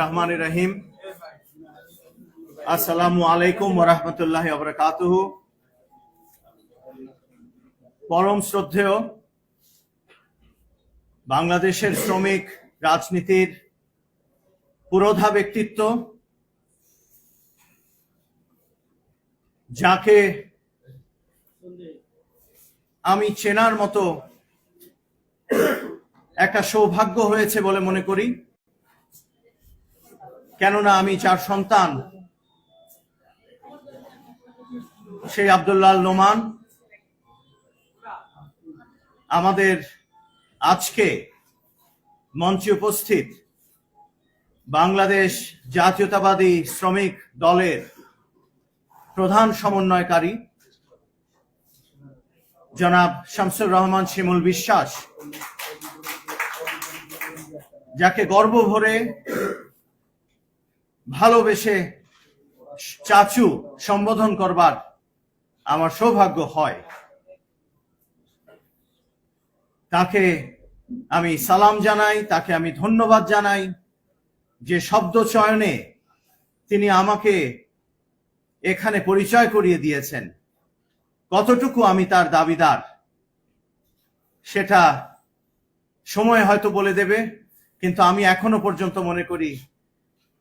রহমান রহিম। আসসালামু আলাইকুম পরম শ্রদ্ধেয় বাংলাদেশের শ্রমিক রাজনীতির পুরোধা ব্যক্তিত্ব, যাকে আমি চেনার মতো একটা সৌভাগ্য হয়েছে বলে মনে করি। কেননা আমি চার সন্তান। সেই আবদুল্লাল নোমান। আমাদের আজকে মঞ্চে উপস্থিত বাংলাদেশ জাতীয়তাবাদী শ্রমিক দলের প্রধান সমন্বয়কারী জনাব শামসুর রহমান শিমুল বিশ্বাস, যাকে গর্ব ভরে ভালোবেসে চাচু সম্বোধন করবার আমার সৌভাগ্য হয়। তাকে আমি সালাম জানাই, তাকে আমি ধন্যবাদ জানাই যে শব্দ চয়নে তিনি আমাকে এখানে পরিচয় করিয়ে দিয়েছেন। কতটুকু আমি তার দাবিদার, সেটা সময় হয়তো বলে দেবে, কিন্তু আমি এখনও পর্যন্ত মনে করি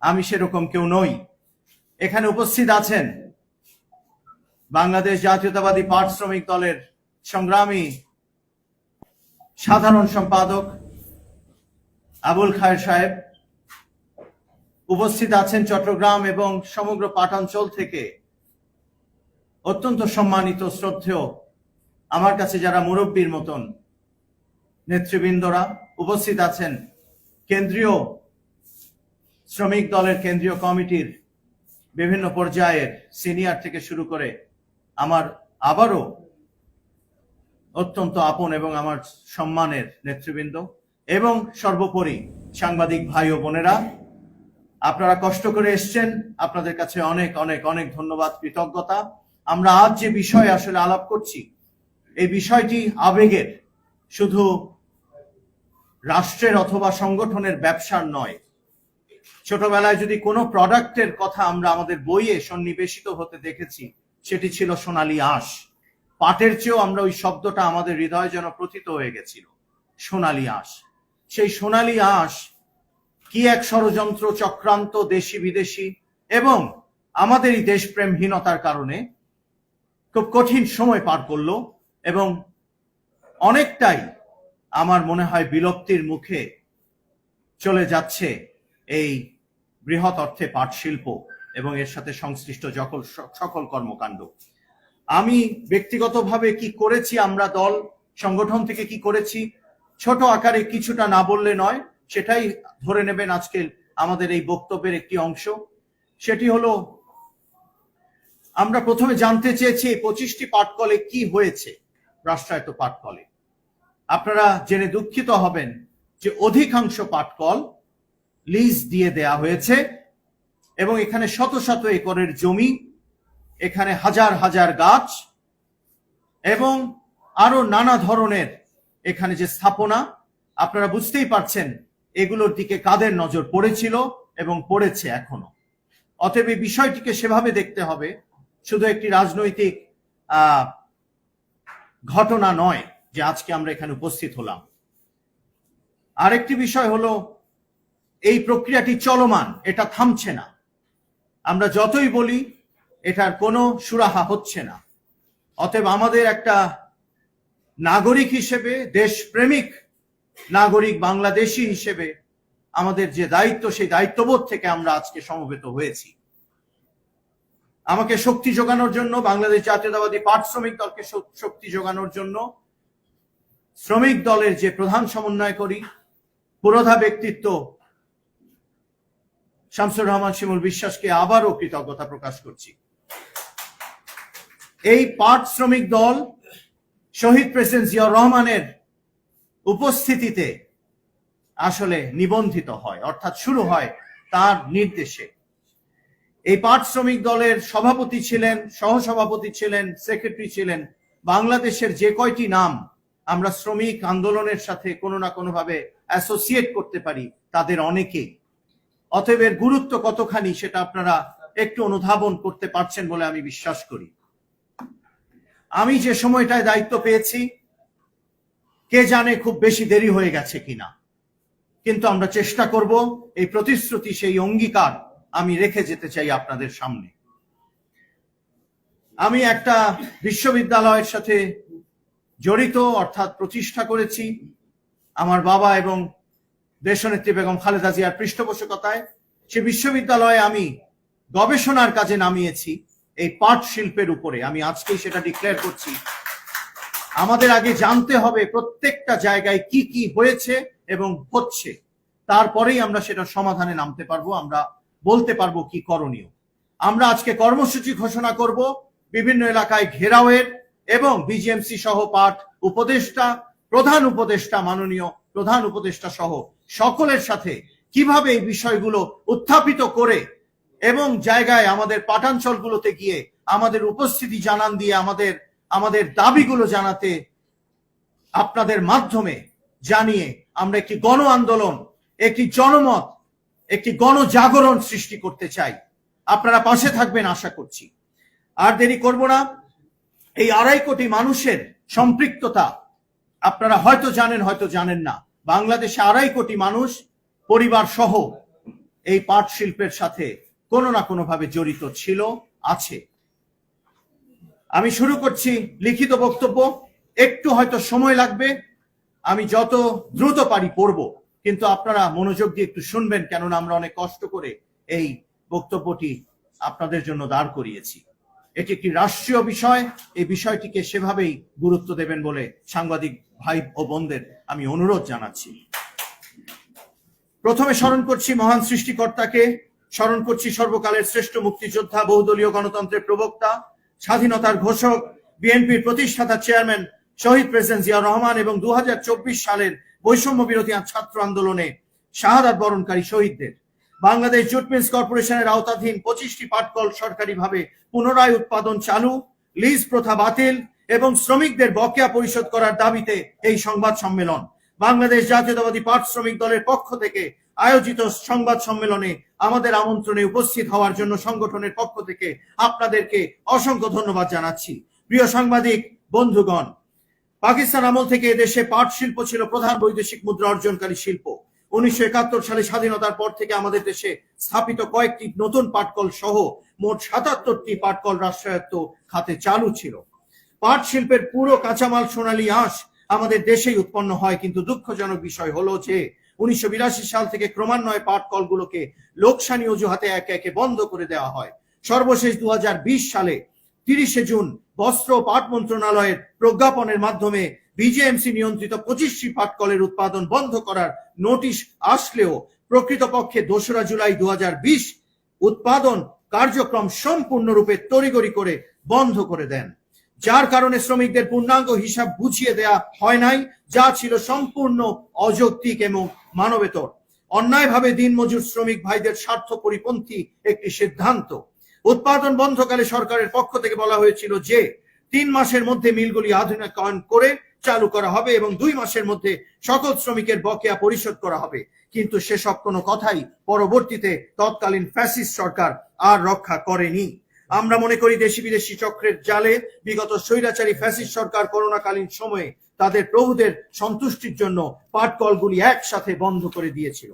আমি সেরকম কেউ নই। এখানে উপস্থিত আছেন বাংলাদেশ জাতীয়তাবাদী পাট শ্রমিক দলের সংগ্রামী সাধারণ সম্পাদক আবুল খায়ের সাহেব। উপস্থিত আছেন চট্টগ্রাম এবং সমগ্র পাটাঞ্চল থেকে অত্যন্ত সম্মানিত, শ্রদ্ধেয়, আমার কাছে যারা মুরব্বীর মতন নেতৃবৃন্দরা উপস্থিত আছেন, কেন্দ্রীয় শ্রমিক দলের কেন্দ্রীয় কমিটির বিভিন্ন পর্যায়ের সিনিয়র থেকে শুরু করে আমার আবারও অত্যন্ত আপন এবং আমার সম্মানের নেতৃবৃন্দ এবং সর্বোপরি সাংবাদিক ভাই ও বোনেরা, আপনারা কষ্ট করে এসছেন। আপনাদের কাছে অনেক অনেক অনেক ধন্যবাদ, কৃতজ্ঞতা। আমরা আজ যে বিষয়ে আসলে আলাপ করছি, এই বিষয়টি আবেগের, শুধু রাষ্ট্রের অথবা সংগঠনের ব্যবসার নয় ছোটবেলায় যদি কোনো প্রোডাক্টের কথা আমরা আমাদের বইয়ে সন্নিবেশিত হতে দেখেছি, সেটি ছিল সোনালী আঁশ। পাটের চেয়েও আমরা ওই শব্দটা আমাদের হৃদয় যেন প্রথিত হয়ে গেছিল, সোনালী আঁশ। সেই সোনালী আঁশ কি এক ষড়যন্ত্র চক্রান্ত দেশি বিদেশি এবং আমাদের এই দেশপ্রেমহীনতার কারণে খুব কঠিন সময় পার করল এবং অনেকটাই আমার মনে হয় বিলুপ্তির মুখে চলে যাচ্ছে এই বৃহৎ অর্থে পাট শিল্প এবং এর সাথে সংশ্লিষ্ট সকল সকল কর্মকাণ্ড। আমি ব্যক্তিগতভাবে কি করেছি, আমরা দল, সংগঠন থেকে কি করেছি, ছোট আকারে কিছুটা না বললে নয়, সেটাই ধরে নেবেন আজকে আমাদের এই বক্তব্যের একটি অংশ। সেটি হলো, আমরা প্রথমে জানতে চেয়েছি এই পঁচিশটি পাটকলে কি হয়েছে, রাষ্ট্রায়ত্ত পাটকলে। আপনারা জেনে দুঃখিত হবেন যে অধিকাংশ পাটকল লিজ দিয়ে দেয়া হয়েছে এবং এখানে শত শত একরের জমি, এখানে হাজার হাজার গাছ এবং আরও নানা ধরনের এখানে যে স্থাপনা, আপনারা বুঝতেই পারছেন এগুলোর দিকে কাদের নজর পড়েছিল এবং পড়েছে এখনও। অতএব এই বিষয়টিকে সেভাবে দেখতে হবে, শুধু একটি রাজনৈতিক ঘটনা নয় যে আজকে আমরা এখানে উপস্থিত হলাম। আরেকটি বিষয় হলো এই প্রক্রিয়াটি চলমান, এটা থামছে না। আমরা যতই বলি, এটার কোনো সুরাহা হচ্ছে না। অতএব আমাদের একটা নাগরিক হিসেবে, দেশপ্রেমিক নাগরিক, বাংলাদেশি হিসেবে আমাদের যে দায়িত্ব, সেই দায়িত্ববোধ থেকে আমরা আজকে সমবেত হয়েছি। আমাকে শক্তি যোগানোর জন্য, বাংলাদেশ জাতীয়তাবাদী পাট শ্রমিক দলকে শক্তি যোগানোর জন্য শ্রমিক দলের যে প্রধান সমন্বয় করি পুরোধা ব্যক্তিত্ব শামসুর রহমান শিমুল বিশ্বাসকে আবারও কৃতজ্ঞতা প্রকাশ করছি। এই পাট শ্রমিক দল শহীদ প্রেসিডেন্ট জিয়াউর রহমানের উপস্থিতিতে আসলে নিবন্ধিত হয়, অর্থাৎ শুরু হয় তার নির্দেশে। এই পাট শ্রমিক দলের সভাপতি ছিলেন, সহসভাপতি ছিলেন, সেক্রেটারি ছিলেন, বাংলাদেশের যে কয়টি নাম আমরা শ্রমিক আন্দোলনের সাথে কোনো না কোনোভাবে অ্যাসোসিয়েট করতে পারি, তাদের অনেকেই অতএব এর গুরুত্ব কতখানি সেটা আপনারা একটু অনুধাবন করতে পারছেন বলে আমি বিশ্বাস করি। আমি যে সময়টায় দায়িত্ব পেয়েছি, কে জানে খুব বেশি দেরি হয়ে গেছে কিনা। কিন্তু আমরা চেষ্টা করব এই প্রতিশ্রুতি, সেই অঙ্গীকার আমি রেখে যেতে চাই আপনাদের সামনে। আমি একটা বিশ্ববিদ্যালয়ের সাথে জড়িত, অর্থাৎ প্রতিষ্ঠা করেছি। আমার বাবা এবং দেশনেত্রী বেগম খালেদা জিয়ার পৃষ্ঠপোষকতায় সে বিশ্ববিদ্যালয়ে আমি গবেষণার কাজে নামিয়েছি এই পাট শিল্পের উপরে। আমি আজকেই সেটা ডিক্লেয়ার করছি। আমাদের আগে জানতে হবে প্রত্যেকটা জায়গায় কি কি হয়েছে এবং হচ্ছে। তারপরেই আমরা সেটা সমাধানে নামতে পারব, আমরা বলতে পারব কি করণীয়। আমরা আজকে কর্মসূচি ঘোষণা করব বিভিন্ন এলাকায় ঘেরাওয়ের এবং বিজিএমসি সহ পাঠ উপদেষ্টা, প্রধান উপদেষ্টা, মাননীয় প্রধান উপদেষ্টা সহ সকলের সাথে কীভাবে এই বিষয়গুলো উত্থাপিত করে এবং জায়গায় আমাদের পাঠাঞ্চলগুলোতে গিয়ে আমাদের উপস্থিতি জানান দিয়ে আমাদের আমাদের দাবিগুলো জানাতে আপনাদের মাধ্যমে জানিয়ে আমরা একটি গণ আন্দোলন, একটি জনমত, একটি গণজাগরণ সৃষ্টি করতে চাই। আপনারা পাশে থাকবেন আশা করছি। আর দেরি করব না। এই আড়াই কোটি মানুষের সম্পৃক্ততা আপনারা হয়তো জানেন হয়তো জানেন না। বাংলাদেশে আড়াই কোটি মানুষ, পরিবার সহ এই পাট শিল্পের সাথে কোনো না কোনো ভাবে জড়িত ছিল, আছে। আমি শুরু করছি লিখিত বক্তব্য। একটু হয়তো সময় লাগবে, আমি যত দ্রুত পারি পড়ব, কিন্তু আপনারা মনোযোগ দিয়ে একটু শুনবেন, কেননা আমরা অনেক কষ্ট করে এই বক্তব্যটি আপনাদের জন্য দাঁড় করিয়েছি। এটি একটি রাষ্ট্রীয় বিষয়। এই বিষয়টিকে সেভাবেই গুরুত্ব দেবেন বলে সাংবাদিক ভাই ও বোনদের আমি অনুরোধ জানাচ্ছি। প্রথমে স্মরণ করছি মহান সৃষ্টিকর্তাকে। স্মরণ করছি সর্বকালের শ্রেষ্ঠ মুক্তিযোদ্ধা, বহুদলীয় গণতন্ত্রের প্রবক্তা, স্বাধীনতার ঘোষক, বিএনপির প্রতিষ্ঠাতা চেয়ারম্যান শহীদ প্রেসিডেন্ট জিয়া রহমান এবং দু হাজার চব্বিশ সালের বৈষম্য বিরোধী ছাত্র আন্দোলনে শাহাদাত বরণকারী শহীদদের। বাংলাদেশ জুট মিলস কর্পোরেশনের আওতাধীন পঁচিশটি পাটকল সরকারিভাবে পুনরায় উৎপাদন চালু, লিজ প্রথা বাতিল এবং শ্রমিকদের বকেয়া পরিশোধ করার দাবিতে এই সংবাদ সম্মেলন। বাংলাদেশ জাতীয়তাবাদী পাট শ্রমিক দলের পক্ষ থেকে আয়োজিত সংবাদ সম্মেলনে আমাদের আমন্ত্রণে উপস্থিত হওয়ার জন্য সংগঠনের পক্ষ থেকে আপনাদেরকে অসংখ্য ধন্যবাদ জানাচ্ছি। প্রিয় সাংবাদিক, বন্ধুগণ, পাকিস্তান আমল থেকে এদেশে পাট শিল্প ছিল প্রধান বৈদেশিক মুদ্রা অর্জনকারী শিল্প। উনিশশো একাত্তর সালে স্বাধীনতার পর থেকে আমাদের দেশে স্থাপিত কয়েকটি নতুন পাটকল সহ মোট সাতাত্তরটি পাটকল রাষ্ট্রায়ত্ত খাতে চালু ছিল। পাট শিল্পের পুরো কাঁচামাল সোনালী আঁশ আমাদের দেশেই উৎপন্ন হয়, কিন্তু দুঃখজনক বিষয় হলো যে উনিশশো বিরাশি সাল থেকে ক্রমান্বয়ে পাট কলগুলোকে লোকসানি অজুহাতে একে একে বন্ধ করে দেওয়া হয়। সর্বশেষ দু হাজার বিশ সালে তিরিশে জুন বস্ত্র পাট মন্ত্রণালয়ের প্রজ্ঞাপনের মাধ্যমে বিজেএমসি নিয়ন্ত্রিত পঁচিশটি পাটকলের উৎপাদন বন্ধ করার নোটিশ আসলেও প্রকৃতপক্ষে দোসরা জুলাই দু উৎপাদন কার্যক্রম সম্পূর্ণরূপে তড়িগড়ি করে বন্ধ করে দেন। যার কারণে শ্রমিকদের পূর্ণাঙ্গ হিসাব বুঝিয়ে দেয়া হয় নাই, যা ছিল সম্পূর্ণ অযৌক্তিক এবং মানবেতর। অন্যায়ভাবে দিনমজুর শ্রমিক ভাইদের স্বার্থ পরিপন্থী একটি সিদ্ধান্ত। উৎপাদন বন্ধকালে সরকারের পক্ষ থেকে বলা হয়েছিল যে, তিন মাসের মধ্যে মিলগুলি আধুনিকায়ন করে চালু করা হবে এবং দুই মাসের মধ্যে সকল শ্রমিকের বকেয়া পরিশোধ করা হবে। কিন্তু সেসব কোনো কথাই পরবর্তীতে তৎকালীন ফ্যাসিস্ট সরকার আর রক্ষা করেনি। আমরা মনে করি দেশি বিদেশি চক্রের জালে বিগত স্বৈরাচারী ফ্যাসিস্ট সরকার করোনাকালীন সময়ে তাদের প্রভুদের সন্তুষ্টির জন্য পাটকলগুলি একসাথে বন্ধ করে দিয়েছিল।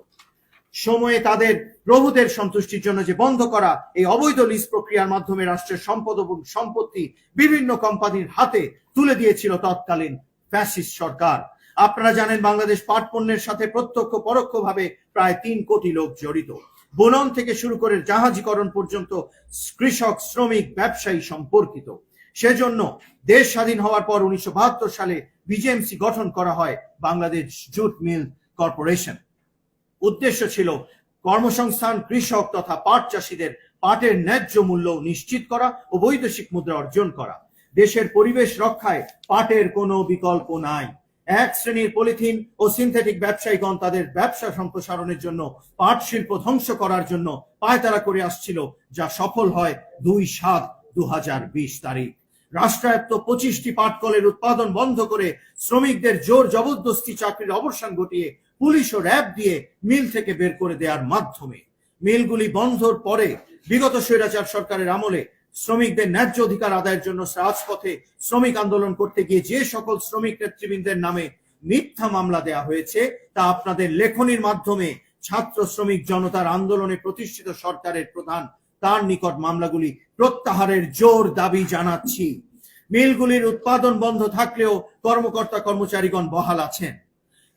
সময়ে তাদের প্রভুদের সন্তুষ্টির জন্য যে বন্ধ করা এই অবৈধ লিজ প্রক্রিয়ার মাধ্যমে রাষ্ট্রের সম্পদ এবং সম্পত্তি বিভিন্ন কোম্পানির হাতে তুলে দিয়েছিল তৎকালীন ফ্যাসিস্ট সরকার। আপনারা জানেন বাংলাদেশ পাট পণ্যের সাথে প্রত্যক্ষ পরোক্ষভাবে প্রায় তিন কোটি লোক জড়িত। বুনন থেকে শুরু করে জাহাজীকরণ পর্যন্ত কৃষক, শ্রমিক, ব্যবসায়ী সম্পর্কিত। সেজন্য দেশ স্বাধীন হওয়ার পর উনিশশো বাহাত্তর সালে বিজেএমসি গঠন করা হয় বাংলাদেশ জুট মিল কর্পোরেশন। উদ্দেশ্য ছিল কর্মসংস্থান, কৃষক তথা পাট চাষীদের পাটের ন্যায্য মূল্য নিশ্চিত করা ও বৈদেশিক মুদ্রা অর্জন করা। দেশের পরিবেশ রক্ষায় পাটের কোনো বিকল্প নাই। এক শ্রেণির পলিথিন ও সিনথেটিক ব্যবসায়ীগণ তাদের ব্যবসা সম্প্রসারণের জন্য পাট শিল্প ধ্বংস করার জন্য পায়তারা করে আসছিল, যা সফল হয় দুই সাত দু তারিখ। রাষ্ট্রায়ত্ত পঁচিশটি পাটকলের উৎপাদন বন্ধ করে শ্রমিকদের জোর জবরদস্তি চাকরির অবসান ঘটিয়ে পুলিশ ও র্যাব দিয়ে মিল থেকে বের করে দেওয়ার মাধ্যমে। মিলগুলি বন্ধর পরে বিগত স্বৈরাচার সরকারের আমলে শ্রমিকদের ন্যায্য অধিকার আদায়ের জন্য রাজপথে শ্রমিক আন্দোলন করতে গিয়ে যে সকল শ্রমিক নেতৃবৃন্দের নামে মিথ্যা মামলা দেয়া হয়েছে, তা আপনাদের লেখনির মাধ্যমে ছাত্র শ্রমিক জনতার আন্দোলনে প্রতিষ্ঠিত সরকারের প্রধান, তার নিকট মামলাগুলি প্রত্যাহারের জোর দাবি জানাচ্ছি। মিলগুলির উৎপাদন বন্ধ থাকলেও কর্মকর্তা কর্মচারীগণ বহাল আছেন।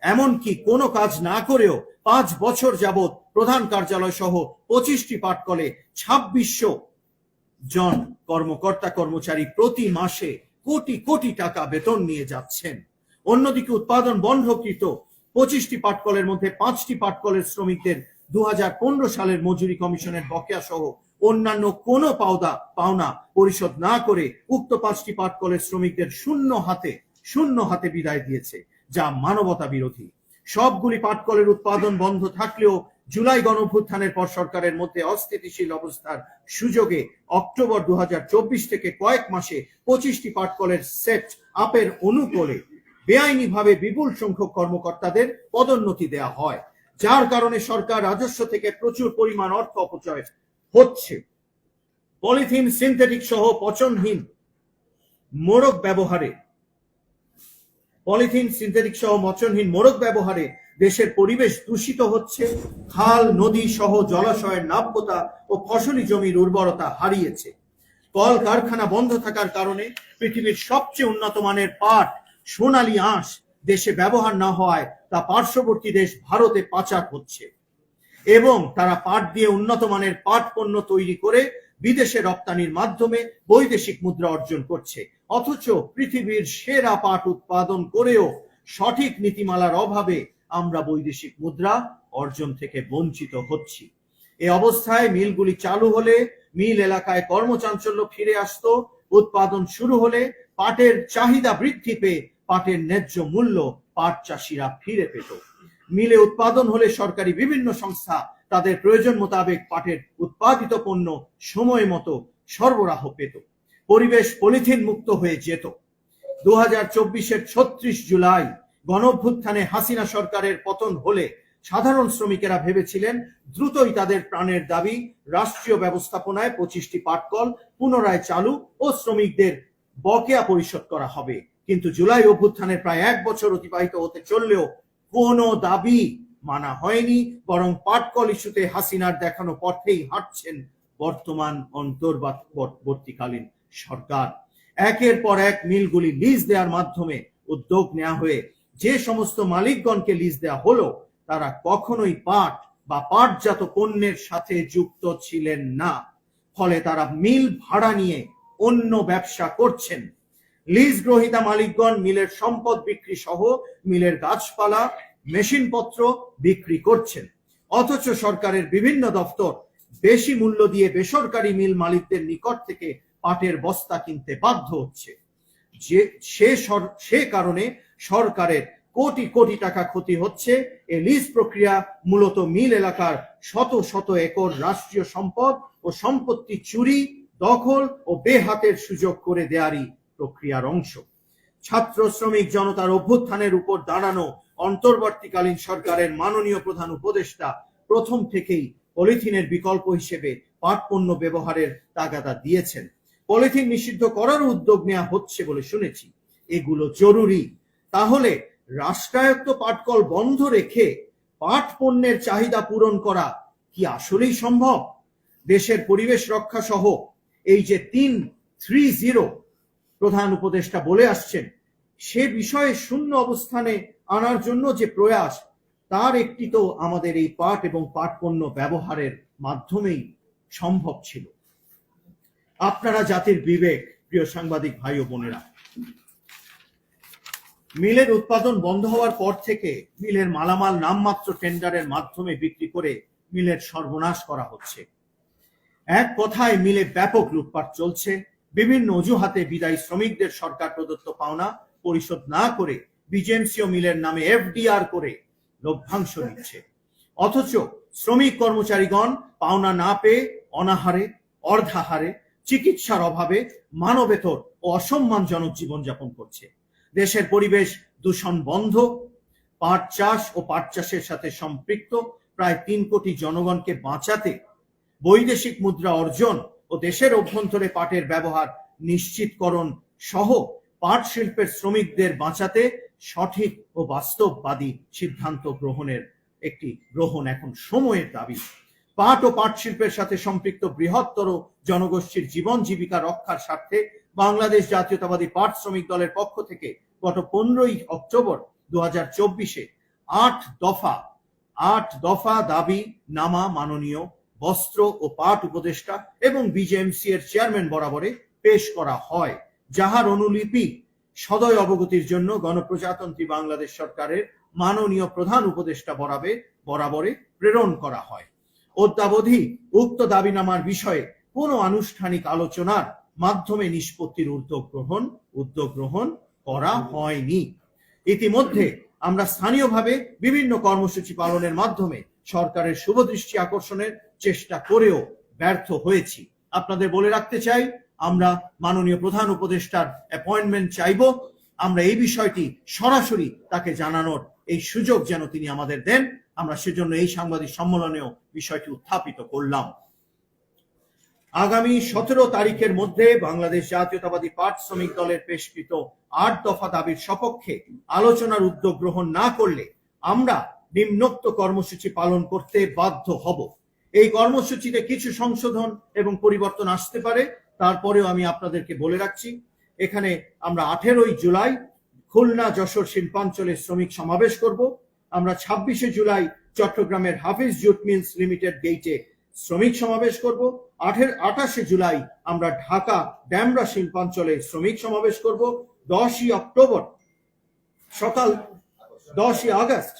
এমনকি কোনো কাজ না করেও পাঁচ বছর যাবৎ প্রধান কার্যালয় সহ পঁচিশটি পাটকলে ছাব্বিশশো জন কর্মকর্তা কর্মচারী প্রতি মাসে কোটি কোটি টাকা বেতন নিয়ে যাচ্ছেন। অন্যদিকে উৎপাদন বন্ধকৃত পঁচিশটি পাটকলের মধ্যে পাঁচটি পাটকলের শ্রমিকদের দু সালের মজুরি কমিশনের বকেয়া সহ অন্যান্য কোনো পাওদা পাওনা পরিশোধ না করে উক্ত পাঁচটি পাটকলের শ্রমিকদের শূন্য হাতে শূন্য হাতে বিদায় দিয়েছে, যা মানবতা বিরোধী। সবগুলি পাটকলের উৎপাদন বন্ধ থাকলেও জুলাই গণঅভ্যুত্থানের পর সরকারের মধ্যে অস্থিতিশীল অবস্থার সুযোগে অক্টোবর দু হাজার চব্বিশ থেকে কয়েক মাসে পঁচিশটি পাটকলের সেট আপের অনুকূলে বেআইনিভাবে বিপুল সংখ্যক কর্মকর্তাদের পদোন্নতি দেয়া হয়, যার কারণে সরকার রাজস্ব থেকে প্রচুর পরিমাণ অর্থ অপচয় হচ্ছে। পলিথিন, সিনথেটিক সহ পচনহীন মোড়ক ব্যবহারে, পলিথিন, সিনথেটিক সহ মচনহীন মোড়ক ব্যবহারে দেশের পরিবেশ দূষিত হচ্ছে, খাল, নদী সহ জলাশয়ের নাব্যতা ও ফসলি জমির উর্বরতা হারিয়েছে। কল কারখানা বন্ধ থাকার কারণে পৃথিবীর সবচেয়ে উন্নত মানের পাট, সোনালী আঁশ দেশে ব্যবহার না হওয়ায় তা পার্শ্ববর্তী দেশ ভারতে পাচার হচ্ছে। এবং তারা পাট দিয়ে উন্নত মানের পাট পণ্য তৈরি করে বিদেশে রপ্তানির মাধ্যমে বৈদেশিক মুদ্রা অর্জন করছে। অথচ পৃথিবীর সেরা পাট উৎপাদন করেও সঠিক নীতিমালার অভাবে আমরা বৈদেশিক মুদ্রা অর্জন থেকে বঞ্চিত হচ্ছি। এ অবস্থায় মিলগুলি চালু হলে মিল এলাকায় কর্মচাঞ্চল্য ফিরে আসতো, উৎপাদন শুরু হলে পাটের চাহিদা বৃদ্ধি পেয়ে পাটের ন্যায্য মূল্য পাট চাষিরা ফিরে পেত। মিলে উৎপাদন হলে সরকারি বিভিন্ন সংস্থা তাদের প্রয়োজন মোতাবেক পাটের উৎপাদিত পণ্য সময় মতো সরবরাহ পেত। পরিবেশ পলিথিন মুক্ত হয়ে যেত। দু হাজার চব্বিশের ছত্রিশ জুলাই গণঅভ্যুত্থানে হাসিনা সরকারের পতন হলে সাধারণ শ্রমিকেরা ভেবেছিলেন দ্রুতই তাদের প্রাণের দাবি রাষ্ট্রীয় ব্যবস্থাপনায় পঁচিশটি পাটকল পুনরায় চালু ও শ্রমিকদের বকেয়া পরিশোধ করা হবে। কিন্তু জুলাই অভ্যুত্থানের প্রায় এক বছর অতিবাহিত হতে চললেও কোনো দাবি মানা হয়নি, বরং পাটকল ইস্যুতে হাসিনার দেখানো পথেই হাঁটছেন বর্তমান অন্তর্বর্তীকালীন সরকার। একের পর এক মিলগুলি লিজ দেওয়ার মাধ্যমে উদ্যোগ নেওয়া হয়ে যে সমস্ত মালিকগণকে লিজ দেওয়া হলো, তারা কখনোই পাট বা পাটজাত পণ্যের সাথে যুক্ত ছিলেন না। ফলে তারা মিল ভাড়া নিয়ে অন্য ব্যবসা করছেন। লিজ গ্রহিতা মালিকগণ মিলের সম্পদ বিক্রি সহ মিলের গাছপালা, মেশিনপত্র বিক্রি করছেন। অথচ সরকারের বিভিন্ন দপ্তর বেশি মূল্য দিয়ে বেসরকারি মিল মালিকদের নিকট থেকে পাটের বস্তা কিনতে বাধ্য হচ্ছে। যে সে কারণে সরকারের কোটি কোটি টাকা ক্ষতি হচ্ছে। এই লিজ প্রক্রিয়া মূলত মিল এলাকার শত শত একর রাষ্ট্রীয় সম্পদ ও সম্পত্তি চুরি, দখল ও বেহাতের সুযোগ করে দেয়ারই প্রক্রিয়ার অংশ। ছাত্র শ্রমিক জনতার অভ্যুত্থানের উপর দাঁড়ানো অন্তর্বর্তীকালীন সরকারের মাননীয় প্রধান উপদেষ্টা প্রথম থেকেই পলিথিনের বিকল্প হিসেবে পাট পণ্য ব্যবহারের তাগাদা দিয়েছেন। পলিথিন নিষিদ্ধ করার উদ্যোগ নেওয়া হচ্ছে বলে শুনেছি। এগুলো জরুরি। তাহলে রাষ্ট্রায়ত্ত পাটকল বন্ধ রেখে পাট পণ্যের চাহিদা পূরণ করা কি আসলেই সম্ভব? দেশের পরিবেশ রক্ষা সহ এই যে তিন থ্রি জিরো প্রধান উপদেষ্টা বলে আসছেন, সে বিষয়ে শূন্য অবস্থানে আনার জন্য যে প্রয়াস, তার একটি তো আমাদের এই পাট এবং পাট পণ্য ব্যবহারের মাধ্যমেই সম্ভব ছিল। আপনারা জাতির বিবেক, প্রিয় সাংবাদিক ভাই ও বোনেরা মিলের উৎপাদন বন্ধ হওয়ার পর থেকে মিলের মালামাল নামমাত্র টেন্ডারের মাধ্যমে বিক্রি করে মিলের সর্বনাশ করা হচ্ছে। এক কথায় মিলে ব্যাপক লুটপাট চলছে। বিভিন্ন অজুহাতে বিদায়ী শ্রমিকদের সরকার প্রদত্ত পাওনা পরিশোধ না করে বিজেএমসিও মিলের নামে এফডিআর করে লভ্যাংশ দিচ্ছে অথচ শ্রমিক কর্মচারীগণ পাওনা না পেয়ে অনাহারে, অর্ধাহারে, চিকিৎসার অভাবে মানবেতর ও অসম্মানজনক জীবনযাপন করছে। দেশের পরিবেশ দূষণ বন্ধ পাট চাষ ও পাট চাষের সাথে সম্পৃক্ত। প্রায় তিন কোটি জনগণকে বাঁচাতে বৈদেশিক মুদ্রা অর্জন ও দেশের অভ্যন্তরে পাটের ব্যবহার নিশ্চিতকরণ সহ পাট শিল্পের শ্রমিকদের বাঁচাতে সঠিক ও বাস্তববাদী সিদ্ধান্ত গ্রহণের একটি গ্রহণ এখন সময়ের দাবি। পাট ও পাট শিল্পের সাথে সম্পৃক্ত বৃহত্তর জনগোষ্ঠীর জীবন জীবিকা রক্ষার স্বার্থে বাংলাদেশ জাতীয়তাবাদী পাট শ্রমিক দলের পক্ষ থেকে গত পনেরোই অক্টোবর দু হাজার চব্বিশে আট দফা আট দফা দাবি, নামা, মাননীয় বস্ত্র ও পাট উপদেষ্টা এবং বিজেএমসি এর চেয়ারম্যান বরাবরে পেশ করা হয়, যাহার অনুলিপি সদয় অবগতির জন্য গণপ্রজাতন্ত্রী বাংলাদেশ সরকারের মাননীয় প্রধান উপদেষ্টা বরাবে, বরাবরে প্রেরণ করা হয়। অদ্যাবধি উক্ত দাবিনামার বিষয়ে কোনো আনুষ্ঠানিক আলোচনার মাধ্যমে নিষ্পত্তির উদ্যোগ গ্রহণ উদ্যোগ গ্রহণ করা হয়নি। ইতিমধ্যে আমরা স্থানীয়ভাবে বিভিন্ন কর্মসূচি পালনের মাধ্যমে সরকারের শুভদৃষ্টি আকর্ষণের চেষ্টা করেও ব্যর্থ হয়েছি। আপনাদের বলে রাখতে চাই, আমরা মাননীয় প্রধান উপদেষ্টার অ্যাপয়েন্টমেন্ট চাইব। আমরা এই বিষয়টি সরাসরি তাকে জানানোর এই সুযোগ যেন তিনি আমাদের দেন। আমরা সেজন্য এই সাংবাদিক সম্মেলনেও বিষয়টি উত্থাপিত করলাম। আগামী সতেরো তারিখের মধ্যে বাংলাদেশ জাতীয়তাবাদী পাট শ্রমিক দলের পেশকৃত আট দফা দাবির সপক্ষে আলোচনার উদ্যোগ গ্রহণ না করলে আমরা নিম্নোক্ত কর্মসূচি পালন করতে বাধ্য হব। এই কর্মসূচিতে কিছু সংশোধন এবং পরিবর্তন আসতে পারে, তারপরেও আমি আপনাদেরকে বলে রাখছি, এখানে আমরা আঠেরোই জুলাই খুলনা যশোর শিল্পাঞ্চলে শ্রমিক সমাবেশ করব। আমরা ছাব্বিশে জুলাই চট্টগ্রামের হাফিজ জুট মিলস লিমিটেড গেইটে শ্রমিক সমাবেশ করব। আঠের আঠাশে জুলাই আমরা ঢাকা ড্যামরা শিল্পাঞ্চলে শ্রমিক সমাবেশ করব, দশই অক্টোবর সকাল দশই আগস্ট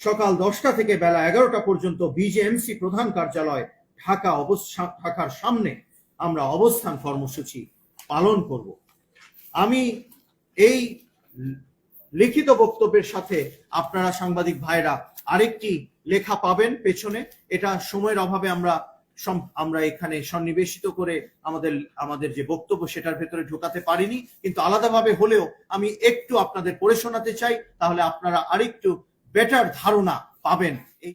সকাল দশটা থেকে বেলা এগারোটা পর্যন্ত বিজেএমসি প্রধান কার্যালয় ঢাকা ঢাকার সামনে আমরা অবস্থান কর্মসূচি পালন করব। আমি এই লিখিত বক্তব্যের সাথে আপনারা সাংবাদিক ভাইরা আরেকটি লেখা পাবেন পেছনে। এটা সময়ের অভাবে আমরা আমরা এখানে সন্নিবেশিত করে আমাদের আমাদের যে বক্তব্য সেটার ভেতরে ঢোকাতে পারিনি, কিন্তু আলাদাভাবে হলেও আমি একটু আপনাদের পড়ে শোনাতে চাই, তাহলে আপনারা আরেকটু বেটার ধারণা পাবেন। এই